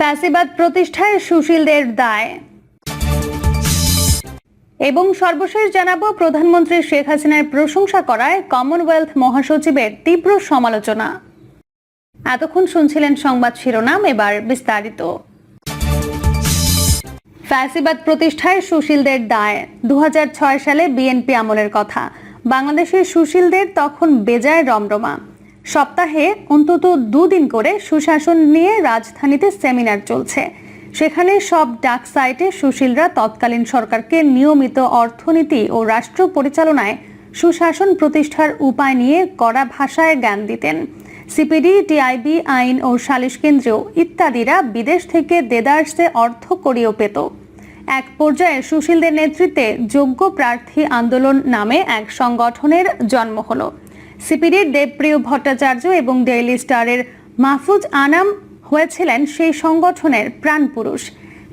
ফ্যাসিবাদ প্রতিষ্ঠায় সুশীলদের দায়। এবং সর্বশেষ জানাব, প্রধানমন্ত্রী শেখ হাসিনার প্রশংসা করায় কমনওয়েলথ মহাসচিবের তীব্র সমালোচনা। এতক্ষণ শুনছিলেন সংবাদ শিরোনাম, এবার বিস্তারিত। ফ্যাসিবাদ প্রতিষ্ঠায় সুশীলদের দায়। দু হাজার ছয় সালে বিএনপি আমলের কথা। বাংলাদেশের সুশীলদের তখন বেজায় রমরমা। সপ্তাহে অন্তত দুদিন করে সুশাসন নিয়ে রাজধানীতে সেমিনার চলছে। সেখানে সব ডাক সাইটে সুশীলরা তৎকালীন সরকারকে নিয়মিত অর্থনীতি ও রাষ্ট্র পরিচালনায় সুশাসন প্রতিষ্ঠার উপায় নিয়ে কড়া ভাষায় জ্ঞান দিতেন। সিপিডি, টিআইবি, আইন ও সালিশ কেন্দ্র ইত্যাদিরা বিদেশ থেকে দেদার্সে অর্থ করিও পেত। এক পর্যায়ে সুশীলদের নেতৃত্বে যোগ্য প্রার্থী আন্দোলন নামে এক সংগঠনের জন্ম হলো। সিপিডির দেবপ্রিয় ভট্টাচার্য এবং ডেইলি স্টারের মাহফুজ আনাম হয়েছিলেন সেই সংগঠনের প্রাণপুরুষ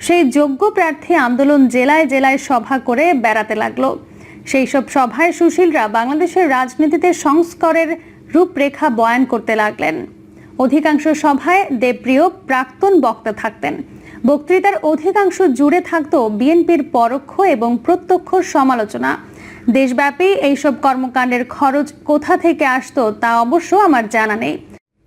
সেই যোগ্য প্রার্থী আন্দোলন জেলায় জেলায় সভা করে বেড়াতে লাগল। সেই সব সভায় সুশীলরা বাংলাদেশের রাজনীতিতে সংস্কারের রূপরেখা বয়ান করতে লাগলেন। অধিকাংশ সভায় দেবপ্রিয় প্রাক্তন বক্তা থাকতেন। বক্তৃতার অধিকাংশ জুড়ে থাকত বিএনপির পরোক্ষ এবং প্রত্যক্ষ সমালোচনা। দেশব্যাপী এইসব কর্মকাণ্ডের খরচ কোথা থেকে আসতো তা অবশ্য আমার জানা নেই।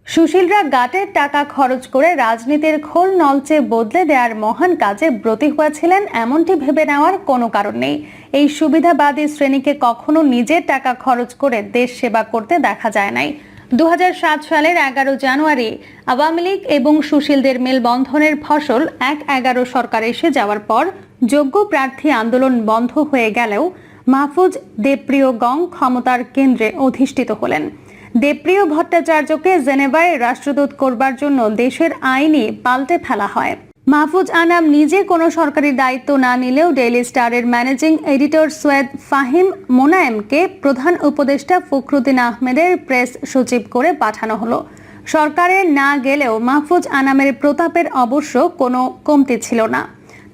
সুশীলরা গাটের টাকা খরচ করে রাজনীতির খোল নলচে বদলে দেওয়ার মহান কাজে ব্রতী হয়েছিলেন এমনটি ভেবে নেওয়ার কোনো কারণ নেই। এই সুবিধাবাদী শ্রেণীকে কখনো নিজের টাকা খরচ করে দেশ সেবা করতে দেখা যায় নাই। দু হাজার সাত সালের এগারো জানুয়ারি আওয়ামী লীগ এবং সুশীলদের মেলবন্ধনের ফসল এক এগারো সরকার এসে যাওয়ার পর যোগ্য প্রার্থী আন্দোলন বন্ধ হয়ে গেলেও মাহফুজ দেবপ্রিয় গং ক্ষমতার কেন্দ্রে অধিষ্ঠিত হলেন। দেবপ্রিয় ভট্টাচার্যকে জেনেভায় রাষ্ট্রদূত করবার জন্য দেশের আইনই পাল্টে ফেলা হয়। মাহফুজ আনাম নিজে কোনো সরকারি দায়িত্ব না নিলেও ডেইলি স্টারের ম্যানেজিং এডিটর সৈয়দ ফাহিম মোনায়েমকে প্রধান উপদেষ্টা ফখরুদ্দিন আহমেদের প্রেস সচিব করে পাঠানো হলো। সরকারে না গেলেও মাহফুজ আনামের প্রতাপের অবশ্য কোনো কমতি ছিল না।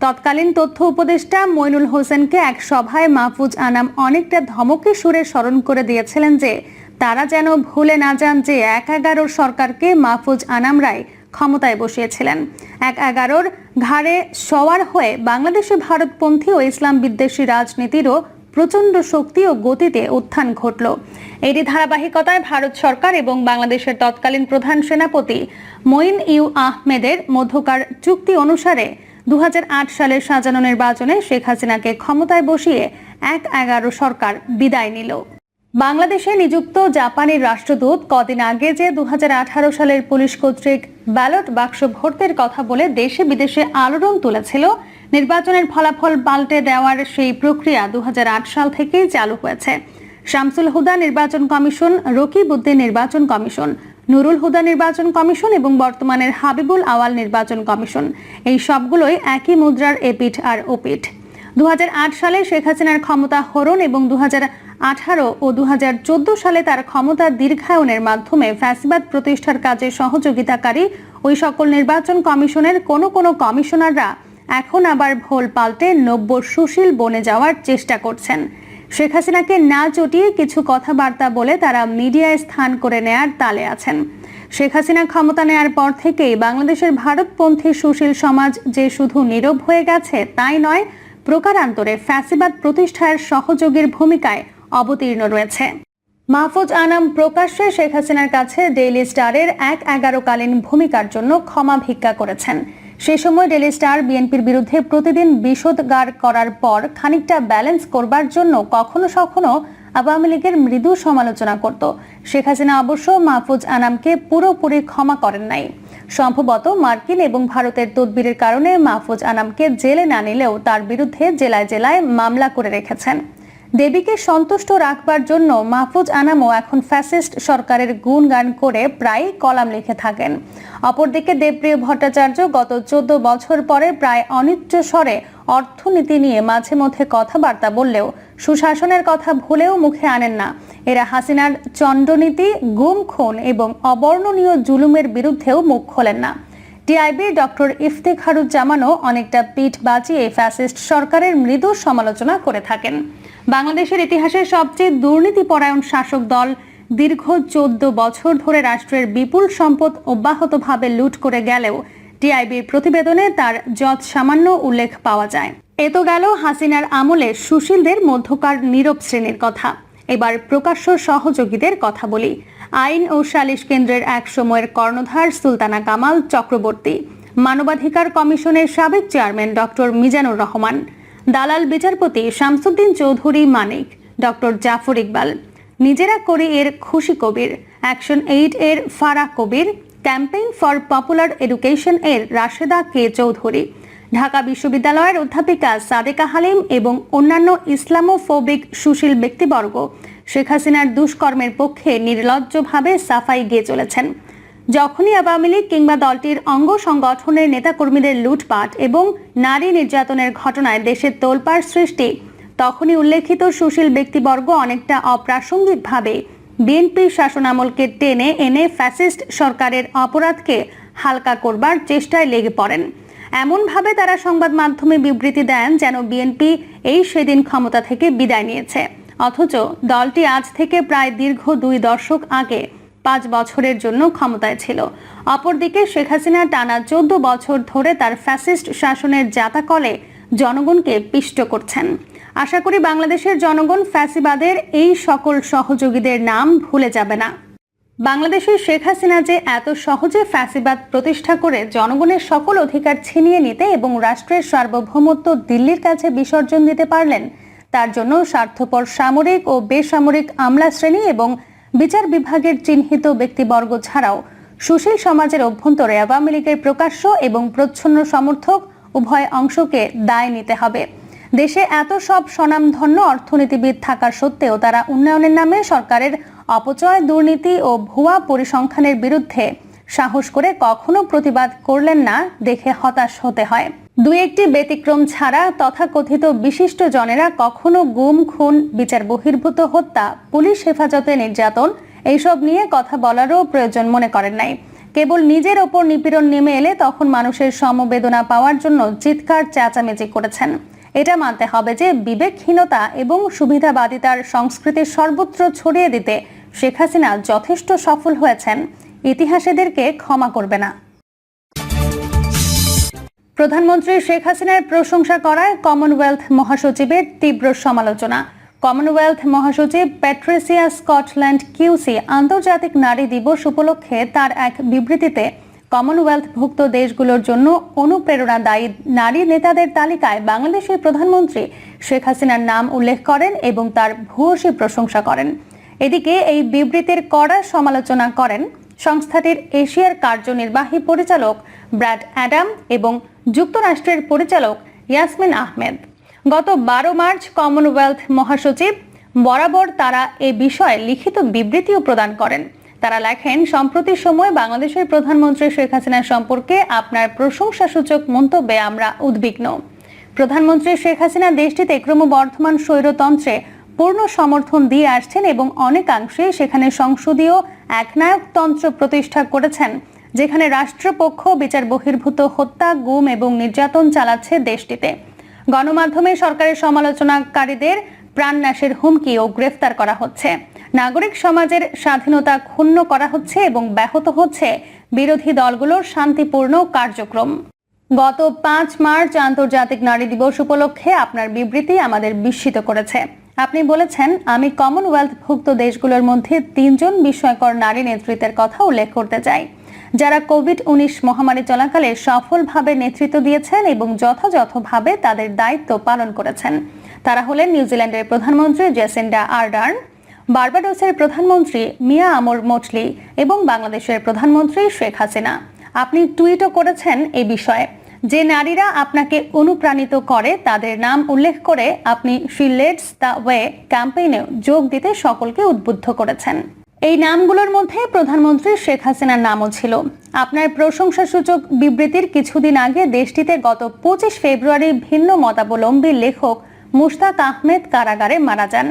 তৎকালীন তথ্য উপদেষ্টা মইনুল হোসেনকে এক সভায় মাহফুজ আনাম অনেকটা ধমকে সুরে স্মরণ করে দিয়েছিলেন যে, তারা যেন ভুলে না যান যে এক এগারোর সরকারকে মাহফুজ আনামরাই ক্ষমতায় বসিয়েছিলেন। এক এগারোর ঘাড়ে সওয়ার হয়ে বাংলাদেশে ভারতপন্থী ও ইসলাম বিদ্বেষী রাজনীতিরও প্রচণ্ড শক্তি ও গতিতে উত্থান ঘটল। এরই ধারাবাহিকতায় ভারত সরকার এবং বাংলাদেশের তৎকালীন প্রধান সেনাপতি মঈন ইউ আহমেদের মধ্যকার চুক্তি অনুসারে দু সালের সাজানো নির্বাচনে শেখ হাসিনাকে ক্ষমতায় বসিয়ে এক এগারো সরকার বিদায় নিল। বাংলাদেশে নিযুক্ত জাপানের রাষ্ট্রদূত কদিন আগে যে দু সালের পুলিশ কর্তৃক ব্যালট বাক্স ভর্তের কথা বলে দেশে বিদেশে আলোড়ন তুলেছিল, নির্বাচনের ফলাফল পাল্টে দেওয়ার সেই প্রক্রিয়া দু হাজার আট সাল থেকেই চালু হয়েছে। শামসুল হুদা নির্বাচন কমিশন, রকিবউদ্দিন নির্বাচন কমিশন নুরুল হুদা নির্বাচন কমিশন এবং বর্তমানের হাবিবুল আওয়াল নির্বাচন কমিশন। এই সবগুলোই একই মুদ্রার এপিঠ আর ওপিঠ। দু হাজার আট সালে শেখ হাসিনার ক্ষমতা হরণ এবং দু আঠারো ও দুহাজার চোদ্দ সালে তার ক্ষমতা দীর্ঘায়নের মাধ্যমে ফ্যাসিবাদ প্রতিষ্ঠার কাজে সহযোগিতাকারী ওই সকল নির্বাচন কমিশনের কোনো কোনো কমিশনাররা এখন আবার ভোল পাল্টে নব্য সুশীল বনে যাওয়ার চেষ্টা করছেন। শেখ হাসিনাকে না চটিয়ে কিছু কথাবার্তা বলে তারা মিডিয়ায় স্থান করে নেয়ার তালে আছেন। শেখ হাসিনা ক্ষমতা নেয়ার পর থেকেই বাংলাদেশের ভারতপন্থী সুশীল সমাজ যে শুধু নীরব হয়ে গেছে তাই নয়, প্রকারান্তরে ফ্যাসিবাদ প্রতিষ্ঠার সহযোগীর ভূমিকায় অবতীর্ণ রয়েছে। মাহফুজ আনাম প্রকাশ্যে শেখ হাসিনার কাছে ডেইলি স্টারের এক এগারোকালীন ভূমিকার জন্য ক্ষমা ভিক্ষা করেছেন। সে সময় ডেইলি স্টার বিএনপির বিরুদ্ধে প্রতিদিন বিষোদগার করার পর খানিকটা ব্যালেন্স করবার জন্য কখনো কখনো আওয়ামী লীগের মৃদু সমালোচনা করত। শেখ হাসিনা অবশ্য মাহফুজ আনামকে পুরোপুরি ক্ষমা করেন নাই। সম্ভবত মার্কিন এবং ভারতের তদবিরের কারণে মাহফুজ আনামকে জেলে না নিলেও তার বিরুদ্ধে জেলায় জেলায় মামলা করে রেখেছেন। দেবীকে সন্তুষ্ট রাখবার জন্য মাহফুজ আনামও এখন ফ্যাসিস্ট সরকারের গুণগান করে প্রায় কলাম লিখে থাকেন। অপরদিকে দেবপ্রিয় ভট্টাচার্য গত চোদ্দ বছর পরে প্রায় অনিচ্চ স্বরে অর্থনীতি নিয়ে মাঝে মধ্যে কথাবার্তা বললেও সুশাসনের কথা ভুলেও মুখে আনেন না। এরা হাসিনার চণ্ডনীতি, গুম খুন এবং অবর্ণনীয় জুলুমের বিরুদ্ধেও মুখ খোলেন না। টিআইবি ডক্টর ইফতেখারুজ্জামানও অনেকটা পিঠ বাঁচিয়ে ফ্যাসিস্ট সরকারের মৃদু সমালোচনা করে থাকেন। বাংলাদেশের ইতিহাসের সবচেয়ে দুর্নীতিপরায়ণ শাসক দল দীর্ঘ চোদ্দ বছর ধরে রাষ্ট্রের বিপুল সম্পদ অব্যাহতভাবে লুট করে গেলেও টিআইবির প্রতিবেদনে তার যৎ সামান্য উল্লেখ পাওয়া যায়। এ তো গেল হাসিনার আমলে সুশীলদের মধ্যকার নীরব শ্রেণির কথা। এবার প্রকাশ্য সহযোগীদের কথা বলি। আইন ও সালিশ কেন্দ্রের এক সময়ের কর্ণধার সুলতানা কামাল চক্রবর্তী, মানবাধিকার কমিশনের সাবেক চেয়ারম্যান ডক্টর মিজানুর রহমান দালাল বিচারপতি শামসুদ্দিন চৌধুরী মানিক, ডক্টর জাফর ইকবাল। নিজেরা করি এর খুশি কবির, অ্যাকশন এইড এর Farah Kabir, campaign for popular education এর রাশেদা কে চৌধুরী। ঢাকা বিশ্ববিদ্যালয়ের অধ্যাপিকা সাদেকা হালিম এবং অন্যান্য ইসলামোফোবিক সুশীল ব্যক্তিবর্গ শেখ হাসিনার দুষ্কর্মের পক্ষে নির্লজ্জভাবে সাফাই গিয়ে চলেছেন। যখনই আওয়ামী লীগ কিংবা দলটির অঙ্গ সংগঠনের নেতাকর্মীদের লুটপাট এবং নারী নির্যাতনের ঘটনায় দেশের তোলপাড় সৃষ্টি, তখনই উল্লেখিত সুশীল ব্যক্তিবর্গ অনেকটা অপ্রাসঙ্গিকভাবে বিএনপি শাসনামলকে টেনে এনে ফ্যাসিস্ট সরকারের অপরাধকে হালকা করবার চেষ্টায় লেগে পড়েন। এমনভাবে তারা সংবাদ মাধ্যমে বিবৃতি দেন যেন বিএনপি এই সেদিন ক্ষমতা থেকে বিদায় নিয়েছে। অথচ দলটি আজ থেকে প্রায় দীর্ঘ দুই দশক আগে পাঁচ বছরের জন্য ক্ষমতায় ছিল। অপরদিকে শেখ হাসিনা টানা চোদ্দ বছর ধরে তার ফ্যাসিস্ট শাসনের জাতাকলে জনগণকে পিষ্ট করছেন। আশা করি বাংলাদেশের জনগণ ফ্যাসিবাদের এই সকল সহযোগীদের নাম ভুলে যাবে না। বাংলাদেশের শেখ হাসিনা যে এত সহজে ফ্যাসিবাদ প্রতিষ্ঠা করে জনগণের সকল অধিকার ছিনিয়ে নিতে এবং রাষ্ট্রের সার্বভৌমত্ব দিল্লির কাছে বিসর্জন দিতে পারলেন, তার জন্য স্বার্থপর সামরিক ও বেসামরিক আমলা শ্রেণি এবং বিচার বিভাগের চিহ্নিত ব্যক্তিবর্গ ছাড়াও সুশীল সমাজের অভ্যন্তরে আওয়ামী লীগের প্রকাশ্য এবং প্রচ্ছন্ন সমর্থক উভয় অংশকে দায় নিতে হবে। দেশে এত সব স্বনামধন্য অর্থনীতিবিদ থাকার সত্ত্বেও তারা উন্নয়নের নামে সরকারের অপচয়, দুর্নীতি ও ভুয়া পরিসংখ্যানের বিরুদ্ধে সাহস করে কখনো প্রতিবাদ করলেন না, দেখে হতাশ হতে হয়। দুই একটি ব্যতিক্রম ছাড়া তথাকথিত বিশিষ্ট জনেরা কখনো গুম, খুন, বিচার বহির্ভূত হত্যা, পুলিশ হেফাজতে নির্যাতন এইসব নিয়ে কথা বলারও প্রয়োজন মনে করেন নাই। কেবল নিজের ওপর নিপীড়ন নেমে এলে তখন মানুষের সমবেদনা পাওয়ার জন্য চিৎকার চেঁচামেচি করেছেন। এটা মানতে হবে যে বিবেকহীনতা এবং সুবিধাবাদিতার সংস্কৃতির সর্বত্র ছড়িয়ে দিতে শেখ হাসিনা যথেষ্ট সফল হয়েছেন। ইতিহাস এদেরকে ক্ষমা করবে না। প্রধানমন্ত্রী শেখ হাসিনার প্রশংসা করায় কমনওয়েলথ মহাসচিবের তীব্র সমালোচনা। কমনওয়েলথ মহাসচিব প্যাট্রিসিয়া স্কটল্যান্ড কিউসি আন্তর্জাতিক নারী দিবস উপলক্ষে তার এক বিবৃতিতে কমনওয়েলথভুক্ত দেশগুলোর জন্য অনুপ্রেরণাদায়ী নারী নেতাদের তালিকায় বাংলাদেশের প্রধানমন্ত্রী শেখ হাসিনার নাম উল্লেখ করেন এবং তার ভূয়সী প্রশংসা করেন। এদিকে এই বিবৃতির কড়া সমালোচনা করেন সংস্থাটির এশিয়ার কার্যনির্বাহী পরিচালক ব্র্যাড অ্যাডাম এবং যুক্তরাষ্ট্রের পরিচালক ইয়াসমিন আহমেদ। গত বারো মার্চ কমনওয়েলথ মহাসচিব বরাবর তারা এ বিষয়ে লিখিত বিবৃতিও প্রদান করেন। তারা লেখেন, সম্প্রতি সময়ে বাংলাদেশের প্রধানমন্ত্রী শেখ হাসিনা সম্পর্কে আপনার প্রশংসাসূচক মন্তব্যে আমরা উদ্বিগ্ন। প্রধানমন্ত্রী শেখ হাসিনা দেশটিতে ক্রমবর্ধমান স্বৈরতন্ত্রে পূর্ণ সমর্থন দিয়ে আসছেন এবং অনেকাংশে সেখানে সংসদীয় একনায়কতন্ত্র প্রতিষ্ঠা করেছেন, যেখানে রাষ্ট্রপক্ষ বিচার বহির্ভূত হত্যা, গুম এবং নির্যাতন চালাচ্ছে দেশটিতে। গণমাধ্যমে সরকারের সমালোচনাকারীদের প্রাণনাশের হুমকি ও গ্রেফতার করা হচ্ছে। নাগরিক সমাজের স্বাধীনতা ক্ষুণ্ণ করা হচ্ছে এবং ব্যাহত হচ্ছে বিরোধী দলগুলোর শান্তিপূর্ণ কার্যক্রম। গত পাঁচ মার্চ আন্তর্জাতিক নারী দিবস উপলক্ষে আপনার বিবৃতি আমাদের বিস্মিত করেছে। আপনি বলেছেন, আমি কমনওয়েলথভুক্ত দেশগুলোর মধ্যে তিনজন বিস্ময়কর নারী নেতৃত্বের কথা উল্লেখ করতে চাই। যারা কোভিড উনিশ মহামারী চলাকালে সফলভাবে নেতৃত্ব দিয়েছেন এবং যথাযথভাবে তাদের দায়িত্ব পালন করেছেন। তারা হলেন নিউজিল্যান্ডের প্রধানমন্ত্রী জেসিন্ডা আর্ডার্ন, বার্বাডোসের প্রধানমন্ত্রী মিয়া আমর মোটলি এবং বাংলাদেশের প্রধানমন্ত্রী শেখ হাসিনা। আপনি টুইটও করেছেন এই বিষয়ে। যে নারীরা আপনাকে অনুপ্রাণিত করে, তাদের নাম উল্লেখ করে আপনি শি লেটস দ্য ওয়ে ক্যাম্পেইনে যোগ দিতে সকলকে উদ্বুদ্ধ করেছেন। এই নামগুলোর মধ্যে প্রধানমন্ত্রী শেখ হাসিনার নামও ছিল। আপনার প্রশংসাসূচক বিবৃতির কিছুদিন আগে দেশটিতে গত পঁচিশ ফেব্রুয়ারি ভিন্ন মতাবলম্বী লেখক মুশতাক আহমেদ কারাগারে মারা যান।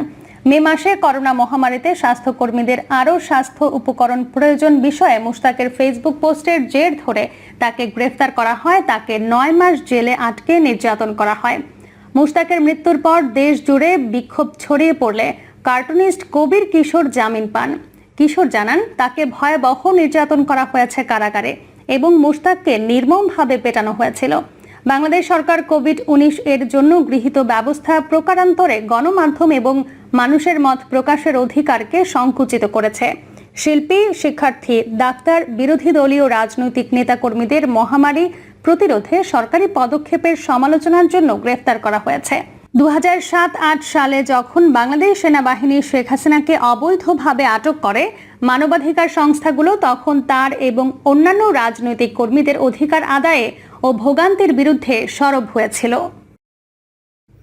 মে মাসে করোনা মহামারীতে স্বাস্থ্যকর্মীদের আরও স্বাস্থ্য উপকরণ প্রয়োজন বিষয়ে মুশতাকের ফেসবুক পোস্টের জের ধরে তাকে গ্রেফতার করা হয়, তাকে নয় মাস জেলে আটকে নির্যাতন করা হয়। মুশতাকের মৃত্যুর পর দেশ জুড়ে বিক্ষোভ ছড়িয়ে পড়লে কার্টুনিস্ট কবির কিশোর জামিন পান। কিশোর জানান, তাকে ভয়াবহ নির্যাতন করা হয়েছে কারাগারে এবং মুশতাককে নির্মমভাবে পেটানো হয়েছিল। বাংলাদেশ সরকার কোভিড উনিশ এর জন্য গৃহীত ব্যবস্থা প্রকারান্তরে গণমাধ্যম এবং মানুষের মত প্রকাশের অধিকারকে সংকুচিত করেছে। শিল্পী, শিক্ষার্থী, ডাক্তার, বিরোধী দলীয় রাজনৈতিক নেতাকর্মীদের মহামারী প্রতিরোধে সরকারি পদক্ষেপের সমালোচনার জন্য গ্রেফতার করা হয়েছে। দু সালে যখন বাংলাদেশ সেনাবাহিনী শেখ হাসিনাকে অবৈধভাবে আটক করে, মানবাধিকার সংস্থাগুলো তখন তার এবং অন্যান্য রাজনৈতিক কর্মীদের অধিকার আদায়ে ও ভোগান্তির বিরুদ্ধে সরব হয়েছিল।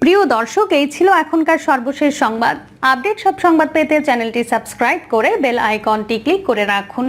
প্রিয় দর্শক, এই ছিল এখনকার সর্বশেষ সংবাদ। আপডেট সব সংবাদ পেতে চ্যানেলটি সাবস্ক্রাইব করে বেল আইকনটি ক্লিক করে রাখুন।